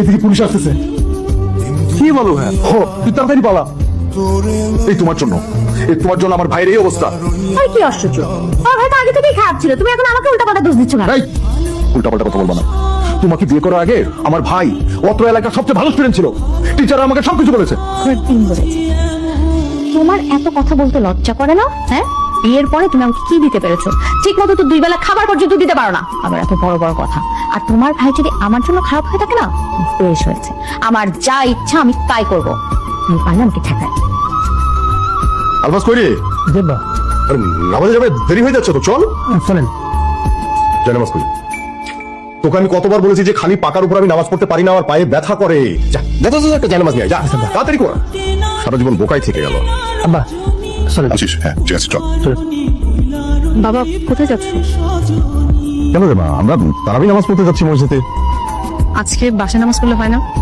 এদিকে পুলিশ আসতেছে। কি বলো হ্যাঁ? ও তুই তাড়াতাড়ি পালা। এই তোমার জন্য। এই তোমার জন্য আমার ভাইয়ের এই অবস্থা। আর কি আশ্চর্য। আর হয়তো আগে থেকেই খারাপ ছিল। তুমি এখন আমাকে উল্টাপাল্টা দোষ দিচ্ছ না এই উল্টা পাল্টা কথা বলব না। তোমাকে বিয়ে করার আগে আমার ভাই অত্র এলাকার সবচেয়ে ভালো স্টুডেন্ট ছিল। টিচার আমাকে সবকিছু বলেছে। তোমার এত কথা বলতে লজ্জা করে না? হ্যাঁ? বিয়ের পরে তুমি আমাকে কি দিতে পেরেছ? ঠিক মতো তো দুই বেলা খাবার পর্যন্ত দিতে পারো না। আবার এত বড় বড় কথা। আর তোমার ভাই যদি আমার জন্য খারাপ হয়ে থাকে না বেশ হয়েছে। আমার যা ইচ্ছা আমি তাই করব। তুমি পারলে আমাকে ঠেকায়। আলবাস কই রে? দেবা আরে নামাজে যাবে দেরি হয়ে যাচ্ছে তো চল। চলেন। তোকে আমি কতবার বলেছি যে খালি পাকার উপর আমি নামাজ পড়তে পারি না আমার পায়ে ব্যথা করে। যা যা যা, যা, একটা জানামাজ নিয়ে যা তাড়াতাড়ি কর। সারা জীবন বোকাই থেকে গেল। আব্বা চলেন আছিস হ্যাঁ ঠিক আছে চল। বাবা কোথায় যাচ্ছ? কেন রে মা আমরা তারাবি নামাজ পড়তে যাচ্ছি মসজিদে। আজকে বাসা নামাজ পড়লে হয় না?